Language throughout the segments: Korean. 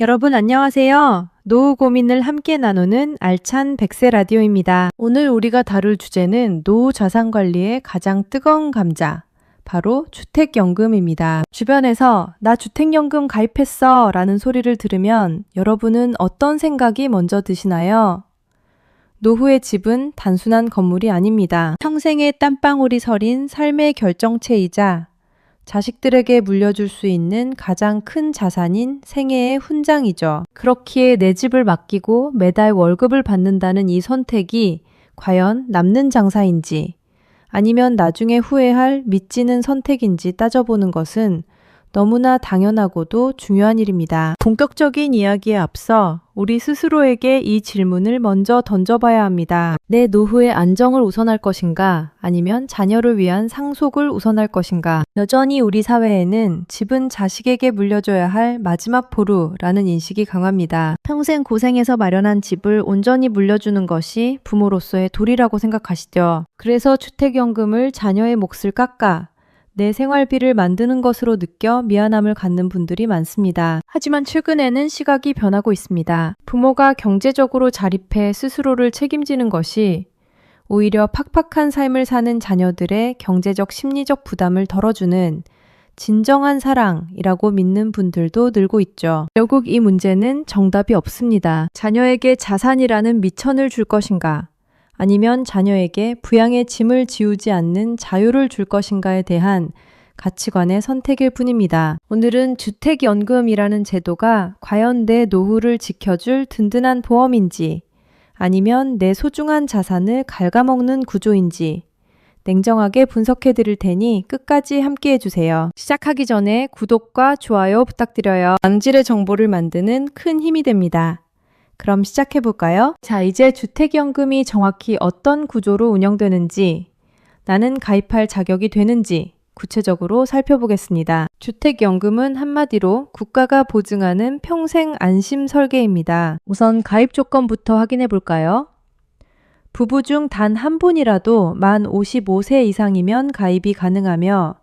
여러분 안녕하세요. 노후 고민을 함께 나누는 알찬 백세 라디오입니다. 오늘 우리가 다룰 주제는 노후 자산 관리의 가장 뜨거운 감자. 바로 주택연금입니다. 주변에서 나 주택연금 가입했어 라는 소리를 들으면 여러분은 어떤 생각이 먼저 드시나요? 노후의 집은 단순한 건물이 아닙니다. 평생의 땀방울이 서린 삶의 결정체이자 자식들에게 물려줄 수 있는 가장 큰 자산인 생애의 훈장이죠. 그렇기에 내 집을 맡기고 매달 월급을 받는다는 이 선택이 과연 남는 장사인지 아니면 나중에 후회할 믿지는 선택인지 따져보는 것은 너무나 당연하고도 중요한 일입니다. 본격적인 이야기에 앞서 우리 스스로에게 이 질문을 먼저 던져봐야 합니다. 내 노후의 안정을 우선할 것인가? 아니면 자녀를 위한 상속을 우선할 것인가? 여전히 우리 사회에는 집은 자식에게 물려줘야 할 마지막 보루라는 인식이 강합니다. 평생 고생해서 마련한 집을 온전히 물려주는 것이 부모로서의 도리라고 생각하시죠. 그래서 주택연금을 자녀의 몫을 깎아 내 생활비를 만드는 것으로 느껴 미안함을 갖는 분들이 많습니다. 하지만 최근에는 시각이 변하고 있습니다. 부모가 경제적으로 자립해 스스로를 책임지는 것이 오히려 팍팍한 삶을 사는 자녀들의 경제적 심리적 부담을 덜어주는 진정한 사랑이라고 믿는 분들도 늘고 있죠. 결국 이 문제는 정답이 없습니다. 자녀에게 자산이라는 미천을 줄 것인가? 아니면 자녀에게 부양의 짐을 지우지 않는 자유를 줄 것인가에 대한 가치관의 선택일 뿐입니다. 오늘은 주택연금이라는 제도가 과연 내 노후를 지켜줄 든든한 보험인지 아니면 내 소중한 자산을 갉아먹는 구조인지 냉정하게 분석해 드릴 테니 끝까지 함께 해주세요. 시작하기 전에 구독과 좋아요 부탁드려요. 양질의 정보를 만드는 큰 힘이 됩니다. 그럼 시작해 볼까요? 자, 이제 주택연금이 정확히 어떤 구조로 운영되는지, 나는 가입할 자격이 되는지 구체적으로 살펴보겠습니다. 주택연금은 한마디로 국가가 보증하는 평생 안심 설계입니다. 우선 가입 조건부터 확인해 볼까요? 부부 중 단 한 분이라도 만 55세 이상이면 가입이 가능하며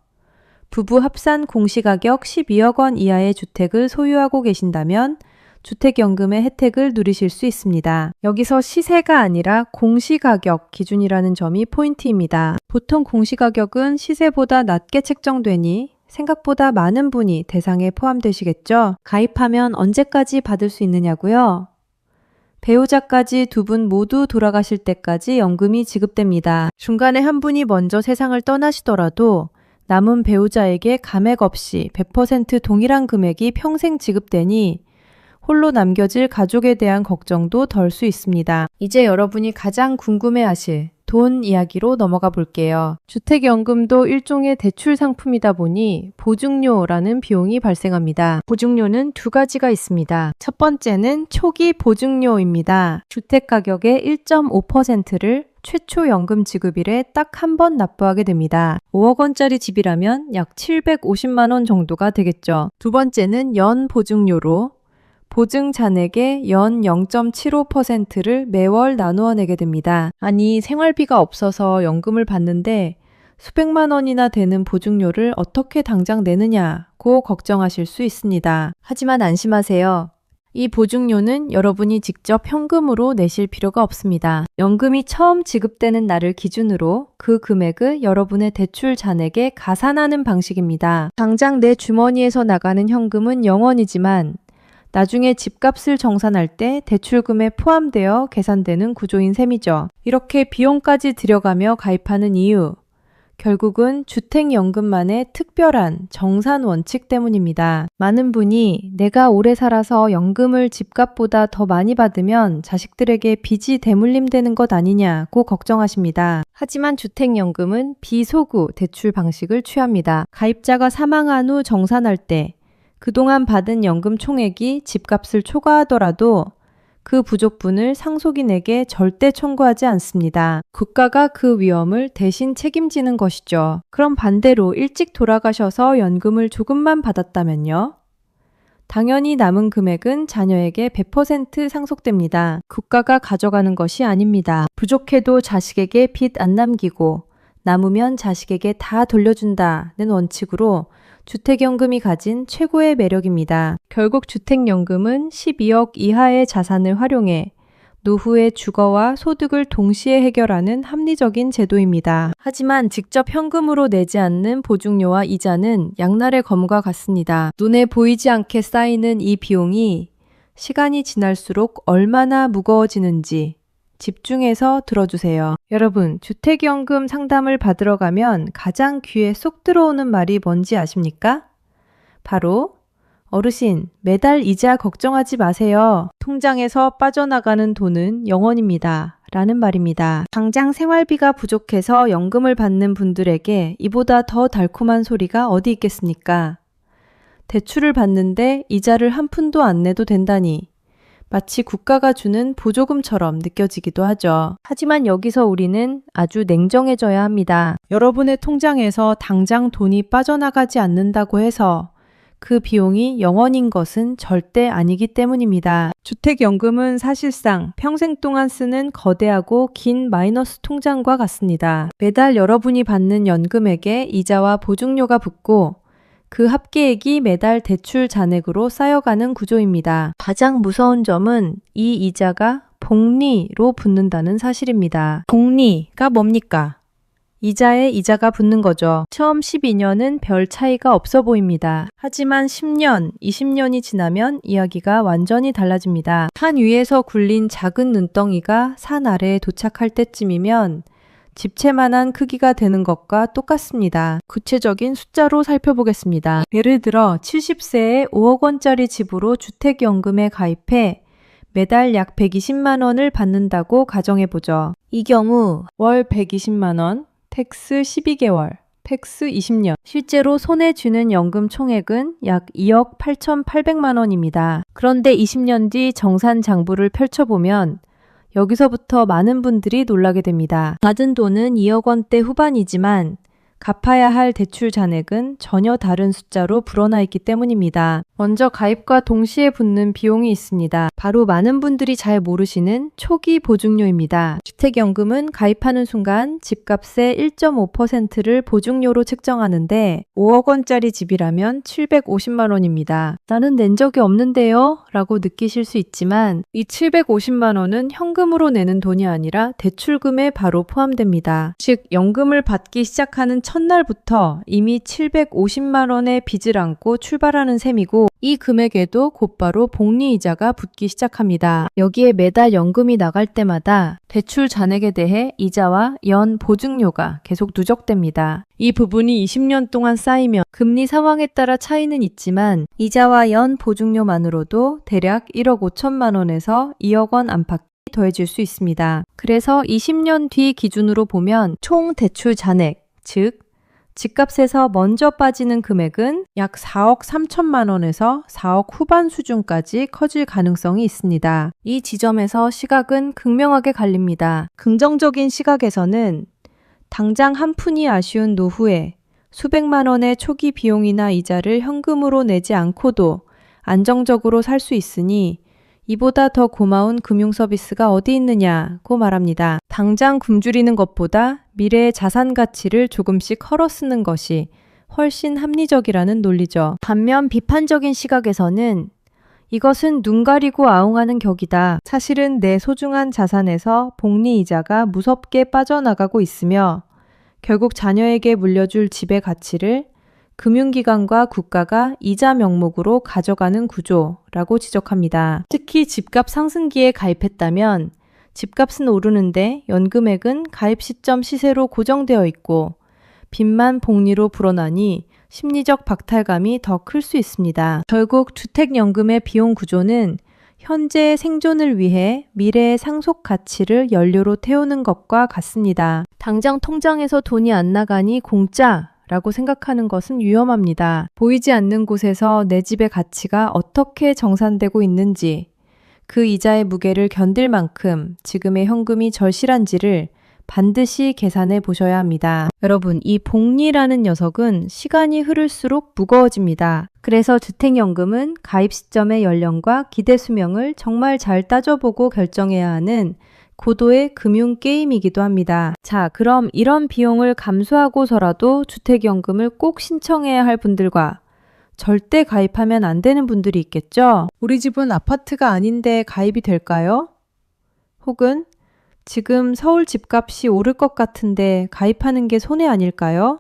부부 합산 공시가격 12억 원 이하의 주택을 소유하고 계신다면 주택연금의 혜택을 누리실 수 있습니다. 여기서 시세가 아니라 공시가격 기준이라는 점이 포인트입니다. 보통 공시가격은 시세보다 낮게 책정되니 생각보다 많은 분이 대상에 포함되시겠죠? 가입하면 언제까지 받을 수 있느냐고요? 배우자까지 두 분 모두 돌아가실 때까지 연금이 지급됩니다. 중간에 한 분이 먼저 세상을 떠나시더라도 남은 배우자에게 감액 없이 100% 동일한 금액이 평생 지급되니 홀로 남겨질 가족에 대한 걱정도 덜 수 있습니다. 이제 여러분이 가장 궁금해 하실 돈 이야기로 넘어가 볼게요. 주택연금도 일종의 대출 상품이다 보니 보증료라는 비용이 발생합니다. 보증료는 두 가지가 있습니다. 첫 번째는 초기 보증료입니다. 주택 가격의 1.5%를 최초 연금 지급일에 딱 한 번 납부하게 됩니다. 5억 원짜리 집이라면 약 750만 원 정도가 되겠죠. 두 번째는 연 보증료로 보증 잔액의 연 0.75%를 매월 나누어 내게 됩니다. 아니, 생활비가 없어서 연금을 받는데 수백만 원이나 되는 보증료를 어떻게 당장 내느냐고 걱정하실 수 있습니다. 하지만 안심하세요. 이 보증료는 여러분이 직접 현금으로 내실 필요가 없습니다. 연금이 처음 지급되는 날을 기준으로 그 금액을 여러분의 대출 잔액에 가산하는 방식입니다. 당장 내 주머니에서 나가는 현금은 0원이지만 나중에 집값을 정산할 때 대출금에 포함되어 계산되는 구조인 셈이죠. 이렇게 비용까지 들여가며 가입하는 이유. 결국은 주택연금만의 특별한 정산 원칙 때문입니다. 많은 분이 내가 오래 살아서 연금을 집값보다 더 많이 받으면 자식들에게 빚이 대물림되는 것 아니냐고 걱정하십니다. 하지만 주택연금은 비소구 대출 방식을 취합니다. 가입자가 사망한 후 정산할 때 그동안 받은 연금 총액이 집값을 초과하더라도 그 부족분을 상속인에게 절대 청구하지 않습니다. 국가가 그 위험을 대신 책임지는 것이죠. 그럼 반대로 일찍 돌아가셔서 연금을 조금만 받았다면요? 당연히 남은 금액은 자녀에게 100% 상속됩니다. 국가가 가져가는 것이 아닙니다. 부족해도 자식에게 빚 안 남기고 남으면 자식에게 다 돌려준다는 원칙으로 주택연금이 가진 최고의 매력입니다. 결국 주택연금은 12억 이하의 자산을 활용해 노후의 주거와 소득을 동시에 해결하는 합리적인 제도입니다. 하지만 직접 현금으로 내지 않는 보증료와 이자는 양날의 검과 같습니다. 눈에 보이지 않게 쌓이는 이 비용이 시간이 지날수록 얼마나 무거워지는지 집중해서 들어주세요. 여러분, 주택연금 상담을 받으러 가면 가장 귀에 쏙 들어오는 말이 뭔지 아십니까? 바로 어르신, 매달 이자 걱정하지 마세요. 통장에서 빠져나가는 돈은 영원입니다. 라는 말입니다. 당장 생활비가 부족해서 연금을 받는 분들에게 이보다 더 달콤한 소리가 어디 있겠습니까? 대출을 받는데 이자를 한 푼도 안 내도 된다니. 마치 국가가 주는 보조금처럼 느껴지기도 하죠. 하지만 여기서 우리는 아주 냉정해져야 합니다. 여러분의 통장에서 당장 돈이 빠져나가지 않는다고 해서 그 비용이 영원인 것은 절대 아니기 때문입니다. 주택연금은 사실상 평생 동안 쓰는 거대하고 긴 마이너스 통장과 같습니다. 매달 여러분이 받는 연금액에 이자와 보증료가 붙고 그 합계액이 매달 대출 잔액으로 쌓여가는 구조입니다. 가장 무서운 점은 이 이자가 복리로 붙는다는 사실입니다. 복리가 뭡니까? 이자에 이자가 붙는 거죠. 처음 12년은 별 차이가 없어 보입니다. 하지만 10년, 20년이 지나면 이야기가 완전히 달라집니다. 산 위에서 굴린 작은 눈덩이가 산 아래에 도착할 때쯤이면 집채만한 크기가 되는 것과 똑같습니다. 구체적인 숫자로 살펴보겠습니다. 예를 들어 70세에 5억 원짜리 집으로 주택연금에 가입해 매달 약 120만 원을 받는다고 가정해 보죠. 이 경우 월 120만 원, 텍스 12개월, 텍스 20년. 실제로 손에 쥐는 연금 총액은 약 2억 8,800만 원입니다. 그런데 20년 뒤 정산 장부를 펼쳐보면 여기서부터 많은 분들이 놀라게 됩니다. 받은 돈은 2억 원대 후반이지만 갚아야 할 대출 잔액은 전혀 다른 숫자로 불어나 있기 때문입니다. 먼저 가입과 동시에 붙는 비용이 있습니다. 바로 많은 분들이 잘 모르시는 초기 보증료입니다. 주택연금은 가입하는 순간 집값의 1.5%를 보증료로 책정하는데 5억 원짜리 집이라면 750만 원입니다. 나는 낸 적이 없는데요? 라고 느끼실 수 있지만 이 750만 원은 현금으로 내는 돈이 아니라 대출금에 바로 포함됩니다. 즉, 연금을 받기 시작하는 첫날부터 이미 750만 원의 빚을 안고 출발하는 셈이고 이 금액에도 곧바로 복리이자가 붙기 시작합니다. 여기에 매달 연금이 나갈 때마다 대출 잔액에 대해 이자와 연 보증료가 계속 누적됩니다. 이 부분이 20년 동안 쌓이면 금리 상황에 따라 차이는 있지만 이자와 연 보증료만으로도 대략 1억 5천만 원에서 2억 원 안팎 더해질 수 있습니다. 그래서 20년 뒤 기준으로 보면 총 대출 잔액, 즉 집값에서 먼저 빠지는 금액은 약 4억 3천만 원에서 4억 후반 수준까지 커질 가능성이 있습니다. 이 지점에서 시각은 극명하게 갈립니다. 긍정적인 시각에서는 당장 한 푼이 아쉬운 노후에 수백만 원의 초기 비용이나 이자를 현금으로 내지 않고도 안정적으로 살 수 있으니 이보다 더 고마운 금융 서비스가 어디 있느냐고 말합니다. 당장 굶주리는 것보다 미래의 자산 가치를 조금씩 헐어 쓰는 것이 훨씬 합리적이라는 논리죠. 반면 비판적인 시각에서는 이것은 눈 가리고 아웅하는 격이다. 사실은 내 소중한 자산에서 복리 이자가 무섭게 빠져나가고 있으며 결국 자녀에게 물려줄 집의 가치를 금융기관과 국가가 이자 명목으로 가져가는 구조라고 지적합니다. 특히 집값 상승기에 가입했다면 집값은 오르는데 연금액은 가입 시점 시세로 고정되어 있고 빚만 복리로 불어나니 심리적 박탈감이 더 클 수 있습니다. 결국 주택연금의 비용 구조는 현재의 생존을 위해 미래의 상속 가치를 연료로 태우는 것과 같습니다. 당장 통장에서 돈이 안 나가니 공짜 라고 생각하는 것은 위험합니다. 보이지 않는 곳에서 내 집의 가치가 어떻게 정산되고 있는지, 그 이자의 무게를 견딜 만큼 지금의 현금이 절실한지를 반드시 계산해 보셔야 합니다. 여러분, 이 복리라는 녀석은 시간이 흐를수록 무거워집니다. 그래서 주택연금은 가입 시점의 연령과 기대 수명을 정말 잘 따져보고 결정해야 하는 고도의 금융 게임이기도 합니다. 자, 그럼 이런 비용을 감수하고서라도 주택연금을 꼭 신청해야 할 분들과 절대 가입하면 안 되는 분들이 있겠죠? 우리 집은 아파트가 아닌데 가입이 될까요? 혹은 지금 서울 집값이 오를 것 같은데 가입하는 게 손해 아닐까요?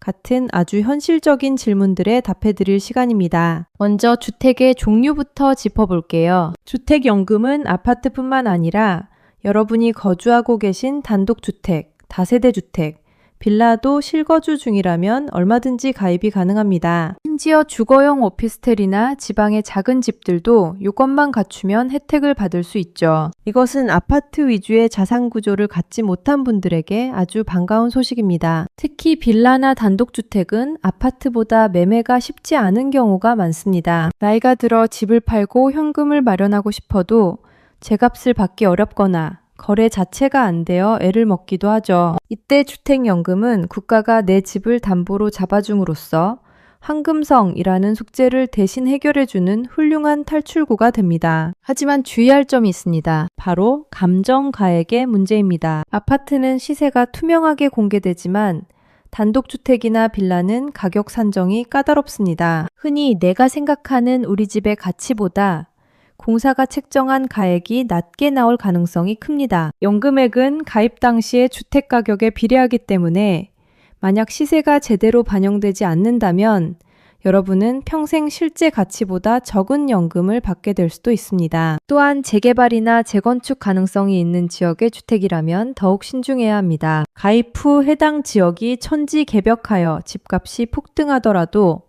같은 아주 현실적인 질문들에 답해 드릴 시간입니다. 먼저 주택의 종류부터 짚어볼게요. 주택연금은 아파트뿐만 아니라 여러분이 거주하고 계신 단독주택, 다세대주택, 빌라도 실거주 중이라면 얼마든지 가입이 가능합니다. 심지어 주거용 오피스텔이나 지방의 작은 집들도 요건만 갖추면 혜택을 받을 수 있죠. 이것은 아파트 위주의 자산 구조를 갖지 못한 분들에게 아주 반가운 소식입니다. 특히 빌라나 단독주택은 아파트보다 매매가 쉽지 않은 경우가 많습니다. 나이가 들어 집을 팔고 현금을 마련하고 싶어도 제값을 받기 어렵거나 거래 자체가 안 되어 애를 먹기도 하죠. 이때 주택연금은 국가가 내 집을 담보로 잡아줌으로써 황금성이라는 숙제를 대신 해결해주는 훌륭한 탈출구가 됩니다. 하지만 주의할 점이 있습니다. 바로 감정가액의 문제입니다. 아파트는 시세가 투명하게 공개되지만 단독주택이나 빌라는 가격 산정이 까다롭습니다. 흔히 내가 생각하는 우리 집의 가치보다 공사가 책정한 가액이 낮게 나올 가능성이 큽니다. 연금액은 가입 당시의 주택 가격에 비례하기 때문에 만약 시세가 제대로 반영되지 않는다면 여러분은 평생 실제 가치보다 적은 연금을 받게 될 수도 있습니다. 또한 재개발이나 재건축 가능성이 있는 지역의 주택이라면 더욱 신중해야 합니다. 가입 후 해당 지역이 천지 개벽하여 집값이 폭등하더라도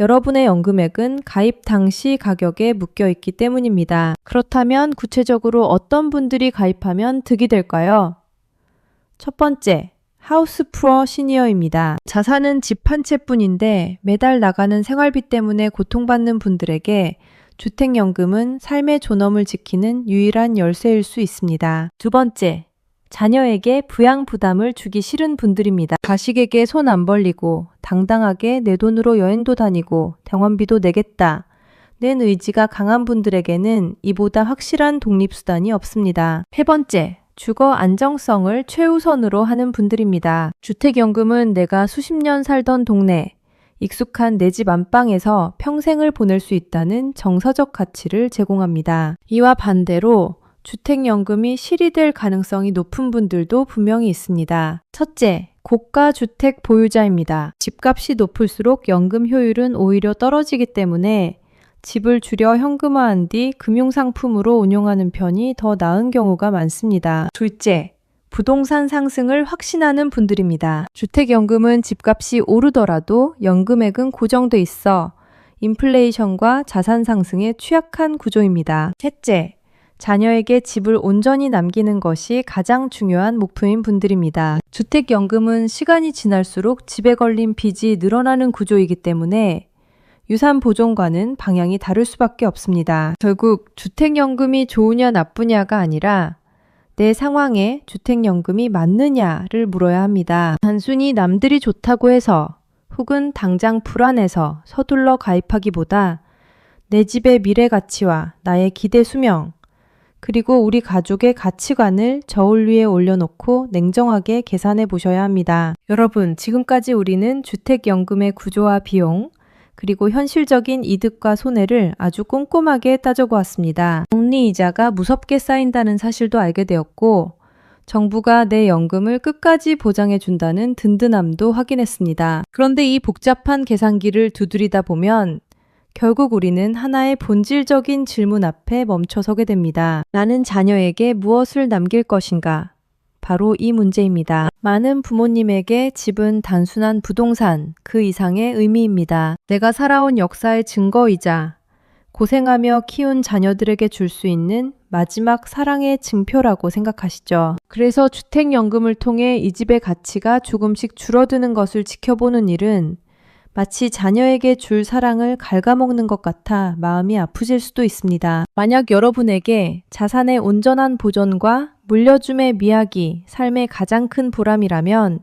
여러분의 연금액은 가입 당시 가격에 묶여 있기 때문입니다. 그렇다면 구체적으로 어떤 분들이 가입하면 득이 될까요? 첫 번째, 하우스 프로 시니어입니다. 자산은 집 한 채뿐인데 매달 나가는 생활비 때문에 고통받는 분들에게 주택연금은 삶의 존엄을 지키는 유일한 열쇠일 수 있습니다. 두 번째, 자녀에게 부양 부담을 주기 싫은 분들입니다. 자식에게 손 안 벌리고 당당하게 내 돈으로 여행도 다니고 병원비도 내겠다. 낸 의지가 강한 분들에게는 이보다 확실한 독립수단이 없습니다. 세 번째, 주거 안정성을 최우선으로 하는 분들입니다. 주택연금은 내가 수십 년 살던 동네, 익숙한 내 집 안방에서 평생을 보낼 수 있다는 정서적 가치를 제공합니다. 이와 반대로 주택연금이 실이될 가능성이 높은 분들도 분명히 있습니다. 첫째, 고가 주택 보유자입니다. 집값이 높을수록 연금 효율은 오히려 떨어지기 때문에 집을 줄여 현금화한 뒤 금융상품으로 운용하는 편이 더 나은 경우가 많습니다. 둘째, 부동산 상승을 확신하는 분들입니다. 주택연금은 집값이 오르더라도 연금액은 고정돼 있어 인플레이션과 자산 상승에 취약한 구조입니다. 셋째, 자녀에게 집을 온전히 남기는 것이 가장 중요한 목표인 분들입니다. 주택연금은 시간이 지날수록 집에 걸린 빚이 늘어나는 구조이기 때문에 유산 보존과는 방향이 다를 수밖에 없습니다. 결국 주택연금이 좋으냐 나쁘냐가 아니라 내 상황에 주택연금이 맞느냐를 물어야 합니다. 단순히 남들이 좋다고 해서 혹은 당장 불안해서 서둘러 가입하기보다 내 집의 미래 가치와 나의 기대 수명, 그리고 우리 가족의 가치관을 저울 위에 올려놓고 냉정하게 계산해 보셔야 합니다. 여러분, 지금까지 우리는 주택연금의 구조와 비용, 그리고 현실적인 이득과 손해를 아주 꼼꼼하게 따져보았습니다. 복리이자가 무섭게 쌓인다는 사실도 알게 되었고, 정부가 내 연금을 끝까지 보장해 준다는 든든함도 확인했습니다. 그런데 이 복잡한 계산기를 두드리다 보면 결국 우리는 하나의 본질적인 질문 앞에 멈춰서게 됩니다. 나는 자녀에게 무엇을 남길 것인가? 바로 이 문제입니다. 많은 부모님에게 집은 단순한 부동산, 그 이상의 의미입니다. 내가 살아온 역사의 증거이자 고생하며 키운 자녀들에게 줄 수 있는 마지막 사랑의 증표라고 생각하시죠. 그래서 주택연금을 통해 이 집의 가치가 조금씩 줄어드는 것을 지켜보는 일은 마치 자녀에게 줄 사랑을 갉아먹는 것 같아 마음이 아프실 수도 있습니다. 만약 여러분에게 자산의 온전한 보존과 물려줌의 미학이 삶의 가장 큰 보람이라면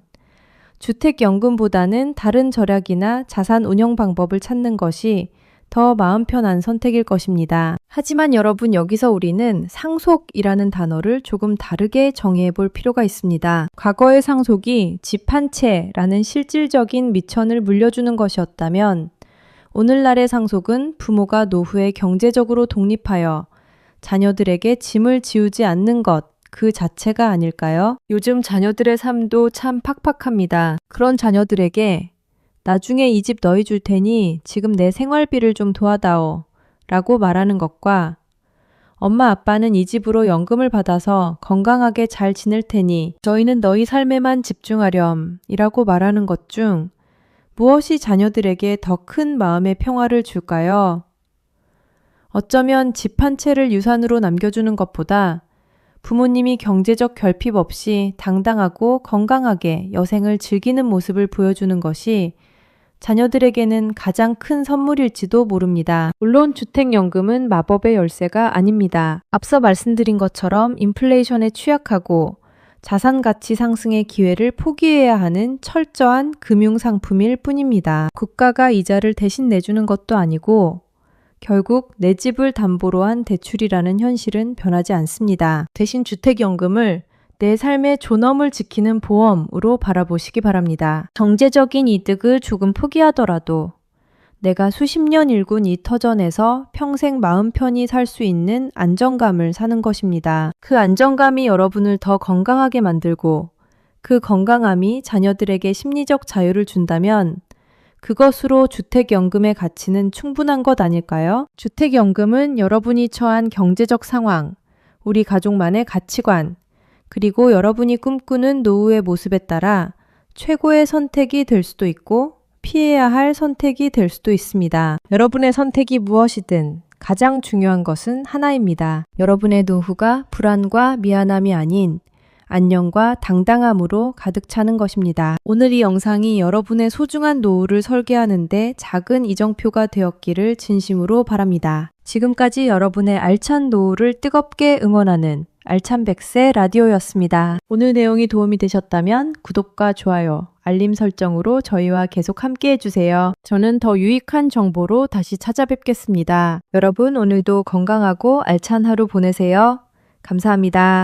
주택연금보다는 다른 절약이나 자산 운영 방법을 찾는 것이 더 마음 편한 선택일 것입니다. 하지만 여러분 여기서 우리는 상속이라는 단어를 조금 다르게 정의해 볼 필요가 있습니다. 과거의 상속이 집 한 채라는 실질적인 미천을 물려주는 것이었다면 오늘날의 상속은 부모가 노후에 경제적으로 독립하여 자녀들에게 짐을 지우지 않는 것, 그 자체가 아닐까요? 요즘 자녀들의 삶도 참 팍팍합니다. 그런 자녀들에게 나중에 이 집 너희 줄 테니 지금 내 생활비를 좀 도와다오 라고 말하는 것과 엄마 아빠는 이 집으로 연금을 받아서 건강하게 잘 지낼 테니 저희는 너희 삶에만 집중하렴 이라고 말하는 것 중 무엇이 자녀들에게 더 큰 마음의 평화를 줄까요? 어쩌면 집 한 채를 유산으로 남겨주는 것보다 부모님이 경제적 결핍 없이 당당하고 건강하게 여생을 즐기는 모습을 보여주는 것이 자녀들에게는 가장 큰 선물일지도 모릅니다. 물론 주택연금은 마법의 열쇠가 아닙니다. 앞서 말씀드린 것처럼 인플레이션에 취약하고 자산 가치 상승의 기회를 포기해야 하는 철저한 금융 상품일 뿐입니다. 국가가 이자를 대신 내주는 것도 아니고 결국 내 집을 담보로 한 대출이라는 현실은 변하지 않습니다. 대신 주택연금을 내 삶의 존엄을 지키는 보험으로 바라보시기 바랍니다. 경제적인 이득을 조금 포기하더라도 내가 수십 년 일군 이 터전에서 평생 마음 편히 살 수 있는 안정감을 사는 것입니다. 그 안정감이 여러분을 더 건강하게 만들고 그 건강함이 자녀들에게 심리적 자유를 준다면 그것으로 주택연금의 가치는 충분한 것 아닐까요? 주택연금은 여러분이 처한 경제적 상황, 우리 가족만의 가치관, 그리고 여러분이 꿈꾸는 노후의 모습에 따라 최고의 선택이 될 수도 있고 피해야 할 선택이 될 수도 있습니다. 여러분의 선택이 무엇이든 가장 중요한 것은 하나입니다. 여러분의 노후가 불안과 미안함이 아닌 안녕과 당당함으로 가득 차는 것입니다. 오늘 이 영상이 여러분의 소중한 노후를 설계하는데 작은 이정표가 되었기를 진심으로 바랍니다. 지금까지 여러분의 알찬 노후를 뜨겁게 응원하는 알찬 백세 라디오였습니다. 오늘 내용이 도움이 되셨다면 구독과 좋아요, 알림 설정으로 저희와 계속 함께 해주세요. 저는 더 유익한 정보로 다시 찾아뵙겠습니다. 여러분 오늘도 건강하고 알찬 하루 보내세요. 감사합니다.